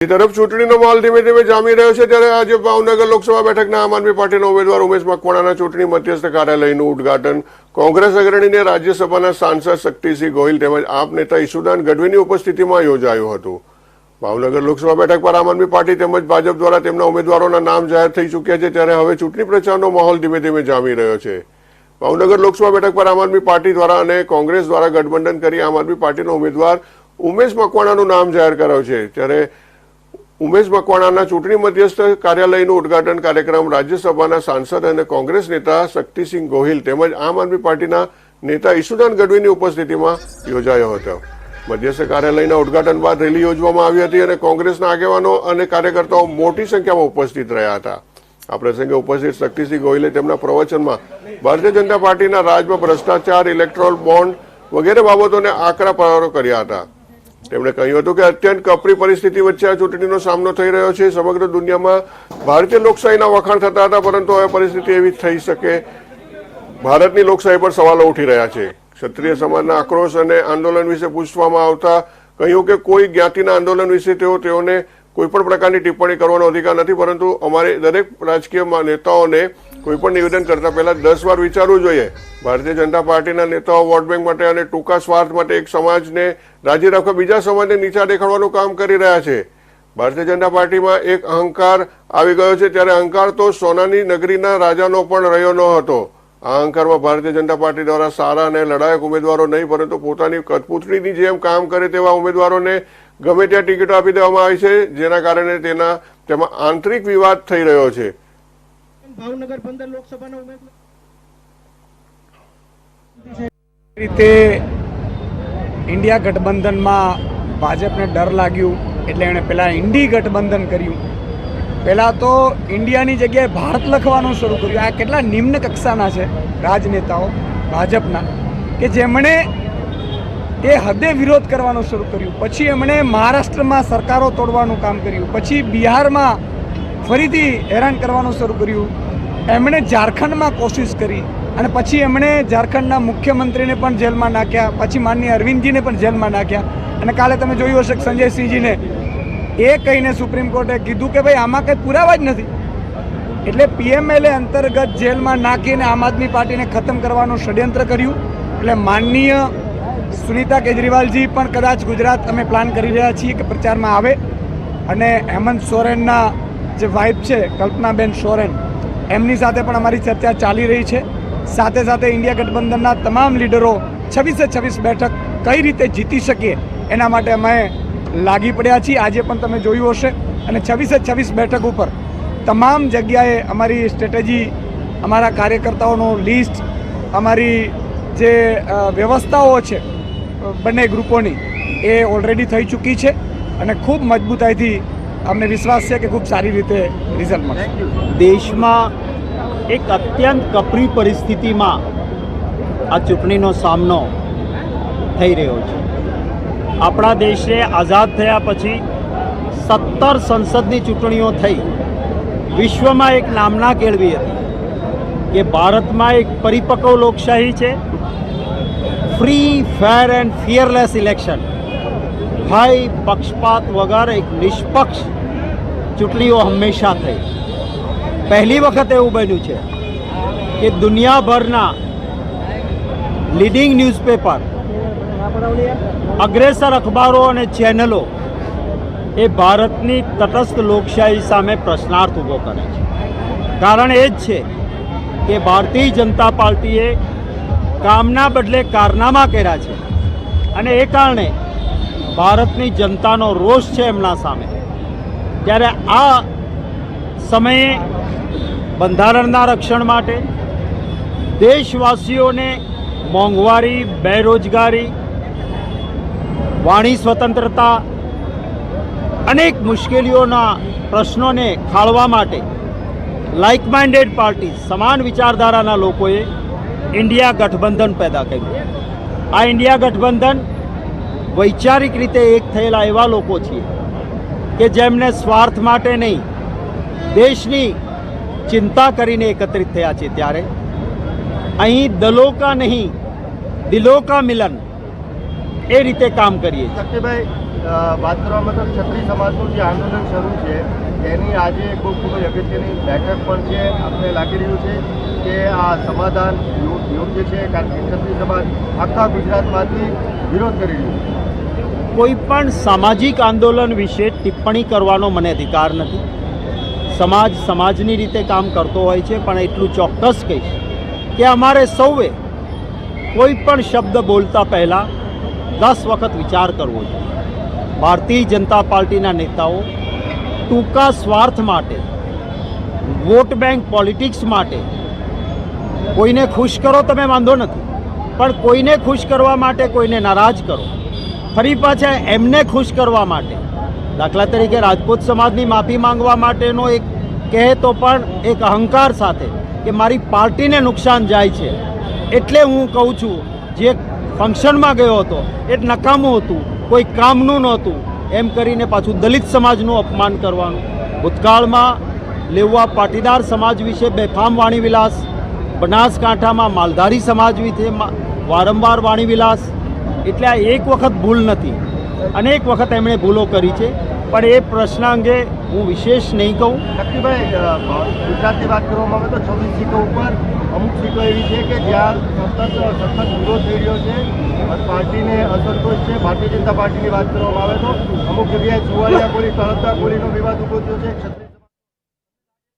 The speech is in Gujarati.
તરફ ચૂંટણીનો માહોલ ધીમે ધીમે જામી રહ્યો છે ત્યારે આજે ભાવનગર લોકસભા બેઠકના આમ આદમી પાર્ટીના ઉમેદવાર ઉમેશ મકવાણાના ચૂંટણી મધ્યસ્થ કાર્યાલયનું ઉદઘાટન. કોંગ્રેસ અગ્રણીને રાજ્યસભાના સાંસદ શક્તિસિંહ ગોહિલ તેમજ આપ નેતા ઈશુદાન ગઢવીની ઉપસ્થિતિમાં યોજાયું હતું. ભાવનગર લોકસભા બેઠક પર આમ આદમી પાર્ટી તેમજ ભાજપ દ્વારા તેમના ઉમેદવારોના નામ જાહેર થઈ ચૂક્યા છે ત્યારે હવે ચૂંટણી પ્રચારનો માહોલ ધીમે ધીમે જામી રહ્યો છે. ભાવનગર લોકસભા બેઠક પર આમ આદમી પાર્ટી દ્વારા અને કોંગ્રેસ દ્વારા ગઠબંધન કરી આમ આદમી પાર્ટીનો ઉમેદવાર ઉમેશ મકવાણાનું નામ જાહેર કરાયું છે. ત્યારે ઉમેશ મકવાણાના ચૂંટણી મધ્યસ્થ કાર્યાલયનું ઉદઘાટન કાર્યક્રમ રાજ્યસભાના સાંસદ અને કોંગ્રેસ નેતા શક્તિસિંહ ગોહિલ તેમજ આમ આદમી પાર્ટીના નેતા ઈશુદાન ગઢવીની ઉપસ્થિતિમાં યોજાયો હતો. મધ્યસ્થ કાર્યાલયના ઉદઘાટન બાદ રેલી યોજવામાં આવી હતી અને કોંગ્રેસના આગેવાનો અને કાર્યકર્તાઓ મોટી સંખ્યામાં ઉપસ્થિત રહ્યા હતા. આ પ્રસંગે ઉપસ્થિત શક્તિસિંહ ગોહિલે તેમના પ્રવચનમાં ભારતીય જનતા પાર્ટીના રાજમાં ભ્રષ્ટાચાર, ઇલેક્ટ્રોલ બોન્ડ વગેરે બાબતોને આકરા પ્રહારો કર્યા હતા. તેમણે કહ્યું હતું કે અત્યંત કપરી પરિસ્થિતિ વચ્ચે આ ચૂંટણીનો સામનો થઈ રહ્યો છે. સમગ્ર દુનિયામાં ભારતીય લોકશાહીના વખાણ થતા હતા, પરંતુ હવે પરિસ્થિતિ એવી થઈ શકે. ભારતની લોકશાહી પર સવાલો ઉઠી રહ્યા છે. ક્ષત્રિય સમાજના આક્રોશ અને આંદોલન વિશે પૂછવામાં આવતા કહ્યું કે કોઈ જ્ઞાતિના આંદોલન વિશે તેઓ, તેઓને કોઈ પણ પ્રકારની ટિપ્પણી કરવાનો અધિકાર નથી, પરંતુ અમારે દરેક રાજકીય નેતાઓને કોઈ પણ નિવેદન કરતા પહેલા દસ વાર વિચારવું જોઈએ. ભારતીય જનતા પાર્ટીના નેતાઓ વોટ બેંક માટે અને ટૂંકા સ્વાર્થ માટે એક સમાજને રાજી રાખવા બીજા સમાજને નીચા દેખાડવાનું કામ કરી રહ્યા છે. ભારતીય જનતા પાર્ટીમાં એક અહંકાર આવી ગયો છે, ત્યારે અહંકાર તો સોનાની નગરીના રાજાનો પણ રહ્યો ન હતો. આ અહંકારમાં ભારતીય જનતા પાર્ટી દ્વારા સારા અને લડાયક ઉમેદવારો નહીં, પરંતુ પોતાની કઠપૂતળીની જેમ કામ કરે તેવા ઉમેદવારોને ગમે ત્યાં ટિકિટો આપી દેવામાં આવી છે, જેના કારણે તેના તેમાં આંતરિક વિવાદ થઈ રહ્યો છે. ભાવનગર પંદર લોકસભાના ઉમેદવાર? રીતે ઇન્ડિયા ગઠબંધનમાં ભાજપને ડર લાગ્યું, એટલે એણે પહેલાં ઇન્ડી ગઠબંધન કર્યું. પહેલાં તો ઇન્ડિયાની જગ્યાએ ભારત લખવાનું શરૂ કર્યું. આ કેટલા નિમ્ન કક્ષાના છે રાજનેતાઓ, ભાજપના, કે જેમણે એ હદે વિરોધ કરવાનું શરૂ કર્યું. પછી એમણે મહારાષ્ટ્રમાં સરકારો તોડવાનું કામ કર્યું. પછી બિહારમાં ફરીથી હેરાન કરવાનું શરૂ કર્યું. એમણે ઝારખંડમાં કોશિશ કરી અને પછી એમણે ઝારખંડના મુખ્યમંત્રીને પણ જેલમાં નાખ્યા, પછી માનની અરવિંદજીને પણ જેલમાં નાખ્યા. અને કાલે તમે જોયું હશે સંજયસિંહજીને એ કહીને સુપ્રીમ કોર્ટે કીધું કે ભાઈ, આમાં કંઈ પુરાવા જ નથી. એટલે પીએમએલએ અંતર્ગત જેલમાં નાખીને આમ આદમી પાર્ટીને ખતમ કરવાનું ષડયંત્ર કર્યું. એટલે માનનીય સુનીતા કેજરીવાલજી પણ કદાચ ગુજરાત અમે પ્લાન કરી રહ્યા છીએ કે પ્રચારમાં આવે. અને હેમંત સોરેનના જે વાઇફ છે, કલ્પનાબેન સોરેન એમની સાથે પણ અમારી ચર્ચા ચાલી રહી છે. સાથે સાથે ઇન્ડિયા ગઠબંધનના તમામ લીડરો છવ્વીસે છવ્વીસ બેઠક કઈ રીતે જીતી શકીએ એના માટે અમે લાગી પડ્યા છીએ. આજે પણ તમે જોયું હશે. અને છવ્વીસે છવ્વીસ બેઠક ઉપર તમામ જગ્યાએ અમારી સ્ટ્રેટેજી, અમારા કાર્યકર્તાઓનો લિસ્ટ, અમારી જે વ્યવસ્થાઓ છે બંને ગ્રુપોની એ ઓલરેડી થઈ ચૂકી છે. અને ખૂબ મજબૂતાઈથી અમને વિશ્વાસ છે કે ખૂબ સારી રીતે રિઝલ્ટ મળશે. દેશમાં એક અત્યંત કપરી પરિસ્થિતિમાં આ ચૂંટણીનો સામનો થઈ રહ્યો છે. આપણા દેશે આઝાદ થયા પછી સત્તર સંસદની ચૂંટણીઓ થઈ. વિશ્વમાં એક નામના કેળવી હતી કે ભારતમાં એક પરિપક્વ લોકશાહી છે. Free fair and fearless election ભય પક્ષપાત વગર એક નિષ્પક્ષ ચૂંટણીઓ હંમેશા થઈ. પહેલી વખત એવું બન્યું છે કે દુનિયાભરના લીડિંગ ન્યૂઝપેપર અગ્રેસર અખબારો અને ચેનલો એ ભારતની તટસ્થ લોકશાહી સામે પ્રશ્નાર્થ ઊભો કરે છે. કારણ એ જ છે કે ભારતીય જનતા પાર્ટીએ કામના બદલે કારનામા કર્યા છે. અને એ કારણે ભારતની જનતાનો રોષ છે એમના સામે. ત્યારે આ સમયે બંધારણના રક્ષણ માટે દેશવાસીઓને મોંઘવારી, બેરોજગારી, વાણી સ્વતંત્રતા અનેક મુશ્કેલીઓના પ્રશ્નોને ખાળવા માટે લાઇક માઇન્ડેડ પાર્ટી સમાન વિચારધારાના લોકોએ ઇન્ડિયા ગઠબંધન પેદા કર્યું. આ ઇન્ડિયા ગઠબંધન વૈચારિક રીતે એક થયેલા એવા લોકો છીએ કે જેમને સ્વાર્થ માટે નહીં, દેશની ચિંતા કરીને એકત્રિત થયા છે ત્યારે. અહીં દલો કા નહીં દિલો કા મિલન એ રીતે કામ કરીએ શક્તિભાઈ વાત કરવામાં તો ક્ષત્રિય સમાજનું જે આંદોલન શરૂ છે એની આજે ખૂબ ખૂબ જ અગત્યની બેઠક પણ છે આપણે લાગી રહ્યું છે કે આ સમાધાન યોગ્ય છે, કારણ કે ક્ષત્રિય સમાજ આખા ગુજરાતમાંથી વિરોધ કરી રહ્યું છે. કોઈ પણ સામાજિક આંદોલન વિશે ટિપ્પણી કરવાનો મને અધિકાર નથી. સમાજ સમાજની રીતે કામ કરતો હોય છે, પણ એટલું ચોક્કસ કહીશ કે અમારે સૌએ કોઈ પણ શબ્દ બોલતા પહેલાં દસ વખત વિચાર કરવો જોઈએ. ભારતીય જનતા પાર્ટીના નેતાઓ ટૂંકા સ્વાર્થ માટે, વોટ બેંક પોલિટિક્સ માટે, કોઈને ખુશ કરો તમે વાંધો નથી, પણ કોઈને ખુશ કરવા માટે કોઈને નારાજ કરો. ફરી પાછા એમને ખુશ કરવા માટે, દાખલા તરીકે રાજપૂત સમાજની માફી માંગવા માટેનો એક કહે તો પણ એક અહંકાર સાથે કે મારી પાર્ટીને નુકસાન જાય છે. એટલે હું કહું છું, જે ફંક્શનમાં ગયો હતો, એ નકામું હતું, કોઈ કામનું નહોતું એમ કરીને પાછું દલિત સમાજનું અપમાન કરવાનું. ભૂતકાળમાં લેવા પાટીદાર સમાજ વિશે બેફામ વાણીવિલાસ, બનાસકાંઠામાં માલધારી સમાજ વિશે વારંવાર વાણીવિલાસ. એટલે આ એક વખત ભૂલ નથી. અનેક વખત એમણે ભૂલો કરી છે. પણ એ પ્રશ્ન અંગે હું વિશેષ નહીં કહું. શક્તિભાઈ ગુજરાતની વાત કરવામાં આવે તો છવ્વીસ સીટો ઉપર અમુક સીટો એવી છે કે જ્યાં સતત સખત વિરોધ થઈ રહ્યો છે પાર્ટીને અસંતોષ છે. ભારતીય જનતા પાર્ટીની વાત કરવામાં આવે તો અમુક જગ્યાએ સુવાળિયા ગોળી તળપદા ગોળીનો વિવાદ ઊભો થયો છે.